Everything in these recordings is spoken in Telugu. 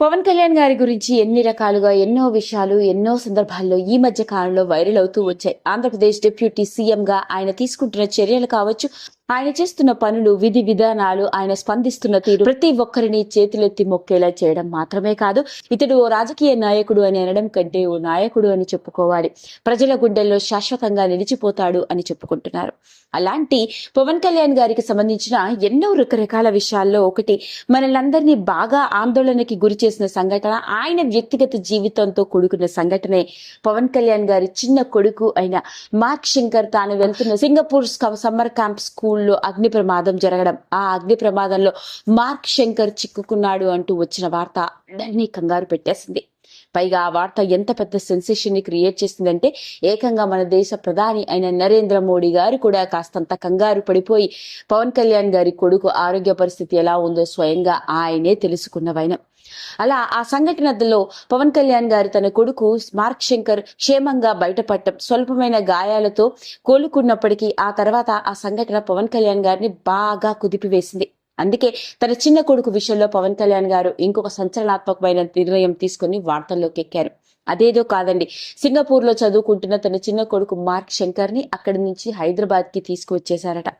పవన్ కళ్యాణ్ గారి గురించి ఎన్ని రకాలుగా ఎన్నో విషయాలు ఎన్నో సందర్భాల్లో ఈ మధ్య కాలంలో వైరల్ అవుతూ వచ్చాయి. ఆంధ్రప్రదేశ్ డిప్యూటీ సీఎంగా ఆయన తీసుకుంటున్న చర్యలు కావచ్చు ఆయన చేస్తున్న పనులు విధి విధానాలు ఆయన స్పందిస్తున్న తీరు ప్రతి ఒక్కరిని చేతులెత్తి మొక్కేలా చేయడం మాత్రమే కాదు ఇతడు ఓ రాజకీయ నాయకుడు అని అనడం కంటే ఓ నాయకుడు అని చెప్పుకోవాలి. ప్రజల గుండెల్లో శాశ్వతంగా నిలిచిపోతాడు అని చెప్పుకుంటున్నారు. అలాంటి పవన్ కళ్యాణ్ గారికి సంబంధించిన ఎన్నో రకరకాల విషయాల్లో ఒకటి మనలందరినీ బాగా ఆందోళనకి గురి చేసిన సంఘటన ఆయన వ్యక్తిగత జీవితంతో కూడుకున్న సంఘటనే. పవన్ కళ్యాణ్ గారి చిన్న కొడుకు అయిన మార్క్ శంకర్ తాను వెళ్తున్న సింగపూర్ సమ్మర్ క్యాంప్ స్కూల్ స్కూల్లో అగ్ని ప్రమాదం జరగడం ఆ అగ్ని ప్రమాదంలో మార్క్ శంకర్ చిక్కుకున్నాడు అంటూ వచ్చిన వార్త అందరినీ కంగారు పెట్టేసింది. పైగా ఆ వార్త ఎంత పెద్ద సెన్సేషన్ని క్రియేట్ చేసిందంటే ఏకంగా మన దేశ ప్రధాని అయిన నరేంద్ర మోడీ గారు కూడా కాస్తంత కంగారు పడిపోయి పవన్ కళ్యాణ్ గారి కొడుకు ఆరోగ్య పరిస్థితి ఎలా ఉందో స్వయంగా ఆయనే తెలుసుకున్న వైనం. అలా ఆ సంఘటనలో పవన్ కళ్యాణ్ గారు తన కొడుకు మార్క్ శంకర్ క్షేమంగా బయటపడటం స్వల్పమైన గాయాలతో కోలుకున్నప్పటికీ ఆ తర్వాత ఆ సంఘటన పవన్ కళ్యాణ్ గారిని బాగా కుదిపివేసింది. అందుకే తన చిన్న కొడుకు విషయంలో పవన్ కళ్యాణ్ గారు ఇంకొక సంచలనాత్మకమైన నిర్ణయం తీసుకుని వార్తల్లోకి ఎక్కారు అదేదో కాదండి. సింగపూర్లో చదువుకుంటున్న తన చిన్న కొడుకు మార్క్ శంకర్ని అక్కడి నుంచి హైదరాబాద్కి తీసుకువచ్చేశారట.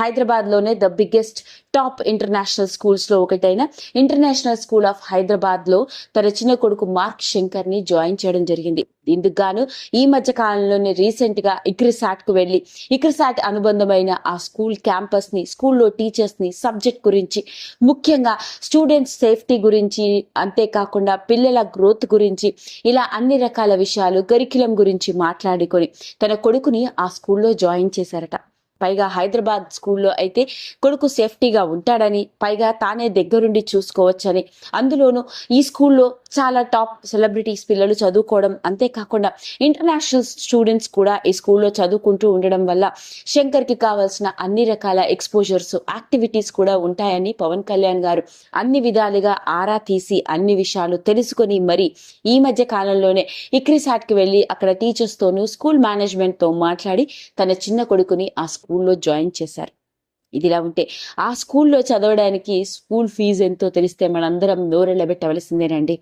హైదరాబాద్లోనే ద బిగ్గెస్ట్ టాప్ ఇంటర్నేషనల్ స్కూల్స్లో ఒకటైన ఇంటర్నేషనల్ స్కూల్ ఆఫ్ హైదరాబాద్లో తన చిన్న కొడుకు మార్క్ శంకర్ని జాయిన్ చేయడం జరిగింది. ఇందుకు గాను ఈ మధ్య కాలంలోనే రీసెంట్గా ఇక్రిసాట్కు వెళ్ళి ఇక్రిసాట్ అనుబంధమైన ఆ స్కూల్ క్యాంపస్ని స్కూల్లో టీచర్స్ని సబ్జెక్ట్ గురించి ముఖ్యంగా స్టూడెంట్స్ సేఫ్టీ గురించి అంతేకాకుండా పిల్లల గ్రోత్ గురించి ఇలా అన్ని రకాల విషయాలు కరికులం గురించి మాట్లాడుకొని తన కొడుకుని ఆ స్కూల్లో జాయిన్ చేశారట. పైగా హైదరాబాద్ స్కూల్లో అయితే కొడుకు సేఫ్టీగా ఉంటాడని పైగా తానే దగ్గరుండి చూసుకోవచ్చని. అందులోనూ ఈ స్కూల్లో చాలా టాప్ సెలబ్రిటీస్ పిల్లలు చదువుకోవడం అంతేకాకుండా ఇంటర్నేషనల్ స్టూడెంట్స్ కూడా ఈ స్కూల్లో చదువుకుంటూ ఉండడం వల్ల శంకర్కి కావాల్సిన అన్ని రకాల ఎక్స్పోజర్స్ యాక్టివిటీస్ కూడా ఉంటాయని పవన్ కళ్యాణ్ గారు అన్ని విధాలుగా ఆరా తీసి అన్ని విషయాలు తెలుసుకొని మరి ఈ మధ్య కాలంలోనే ఇక్రిసాట్కి వెళ్ళి అక్కడ టీచర్స్తోనూ స్కూల్ మేనేజ్మెంట్తో మాట్లాడి తన చిన్న కొడుకుని ఆ స్కూల్లో జాయిన్ చేశారు ఇదిలా ఉంటే. ఆ స్కూల్లో చదవడానికి స్కూల్ ఫీజు ఎంతో తెలిస్తే మనందరం నోరెళ్ళబెట్టవలసిందేనండి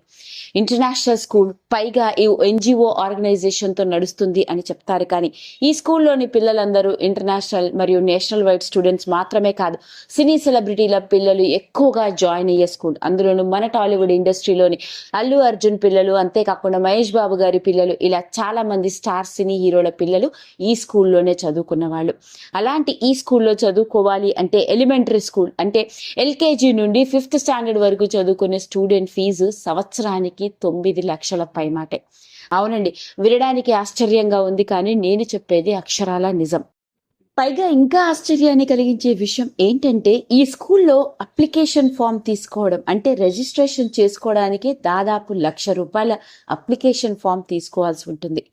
ఇంటర్నేషనల్ స్కూల్ పైగా ఈ ఎన్జిఓ ఆర్గనైజేషన్తో నడుస్తుంది అని చెప్తారు కానీ ఈ స్కూల్లోని పిల్లలందరూ ఇంటర్నేషనల్ మరియు నేషనల్ వైడ్ స్టూడెంట్స్ మాత్రమే కాదు సినీ సెలబ్రిటీల పిల్లలు ఎక్కువగా జాయిన్ అయ్యే స్కూల్. అందులోనూ మన టాలీవుడ్ ఇండస్ట్రీలోని అల్లు అర్జున్ పిల్లలు అంతేకాకుండా మహేష్ బాబు గారి పిల్లలు ఇలా చాలా మంది స్టార్ సినీ హీరోల పిల్లలు ఈ స్కూల్లోనే చదువుకున్న వాళ్ళు అలాంటి ఈ స్కూల్లో చదువుకోవాలి అంటే ఎలిమెంటరీ స్కూల్ అంటే ఎల్కేజీ నుండి ఫిఫ్త్ స్టాండర్డ్ వరకు చదువుకునే స్టూడెంట్ ఫీజు సంవత్సరానికి తొమ్మిది లక్షల పైమాటే. అవునండి వినడానికి ఆశ్చర్యంగా ఉంది కానీ నేను చెప్పేది అక్షరాల నిజం. పైగా ఇంకా ఆశ్చర్యాన్ని కలిగించే విషయం ఏంటంటే ఈ స్కూల్లో అప్లికేషన్ ఫామ్ తీసుకోవడం అంటే రిజిస్ట్రేషన్ చేసుకోవడానికి దాదాపు లక్ష రూపాయల అప్లికేషన్ ఫామ్ తీసుకోవాల్సి ఉంటుంది.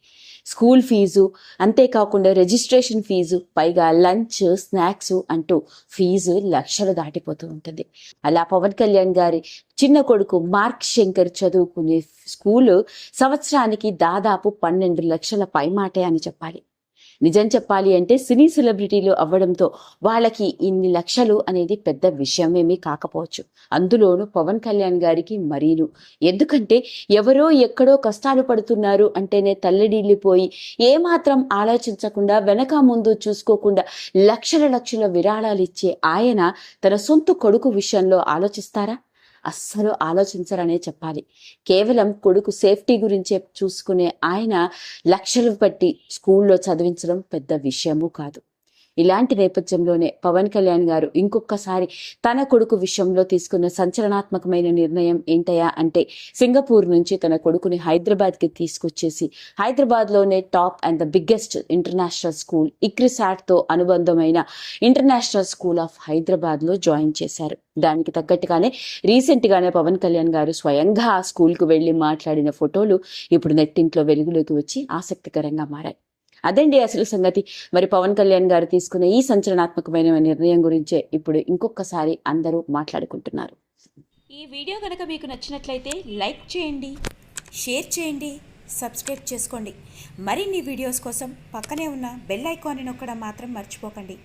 స్కూల్ ఫీజు అంతేకాకుండా రిజిస్ట్రేషన్ ఫీజు పైగా లంచ్ స్నాక్స్ అంటూ ఫీజు లక్షలు దాటిపోతూ ఉంటుంది. అలా పవన్ కళ్యాణ్ గారి చిన్న కొడుకు మార్క్ శంకర్ చదువుకునే స్కూలు సంవత్సరానికి దాదాపు పన్నెండు లక్షల పైమాటే అని చెప్పాలి. నిజం చెప్పాలి అంటే సినీ సెలబ్రిటీలు అవ్వడంతో వాళ్ళకి ఇన్ని లక్షలు అనేది పెద్ద విషయమేమీ కాకపోవచ్చు. అందులోనూ పవన్ కళ్యాణ్ గారికి మరీను. ఎందుకంటే ఎవరో ఎక్కడో కష్టాలు పడుతున్నారు అంటేనే తల్లడిల్లిపోయి ఏమాత్రం ఆలోచించకుండా వెనక ముందు చూసుకోకుండా లక్షల లక్షల విరాళాలు ఇచ్చే ఆయన తన సొంత కొడుకు విషయంలో ఆలోచిస్తారా? అస్సలు ఆలోచించరనే చెప్పాలి. కేవలం కొడుకు సేఫ్టీ గురించే చూసుకునే ఆయన లక్షలు పెట్టి స్కూల్లో చదివించడం పెద్ద విషయము కాదు. ఇలాంటి నేపథ్యంలోనే పవన్ కళ్యాణ్ గారు ఇంకొకసారి తన కొడుకు విషయంలో తీసుకున్న సంచలనాత్మకమైన నిర్ణయం ఏంటయా అంటే సింగపూర్ నుంచి తన కొడుకుని హైదరాబాద్కి తీసుకొచ్చేసి హైదరాబాద్లోనే top and the biggest international school ఇక్రిసాట్తో అనుబంధమైన ఇంటర్నేషనల్ స్కూల్ ఆఫ్ హైదరాబాద్లో జాయిన్ చేశారు. దానికి తగ్గట్టుగానే రీసెంట్గానే పవన్ కళ్యాణ్ గారు స్వయంగా ఆ స్కూల్కు వెళ్ళి మాట్లాడిన ఫోటోలు ఇప్పుడు నెట్టింట్లో వెలుగులోకి వచ్చి ఆసక్తికరంగా మారాయి. అదండి అసలు సంగతి. మరి పవన్ కళ్యాణ్ గారు తీసుకున్న ఈ సంచలనాత్మకమైన నిర్ణయం గురించే ఇప్పుడు ఇంకొకసారి అందరూ మాట్లాడుకుంటున్నారు. ఈ వీడియో కనుక మీకు నచ్చినట్లయితే లైక్ చేయండి షేర్ చేయండి సబ్స్క్రైబ్ చేసుకోండి. మరిన్ని వీడియోస్ కోసం పక్కనే ఉన్న బెల్ ఐకాన్ని నొక్కడం మాత్రం మర్చిపోకండి.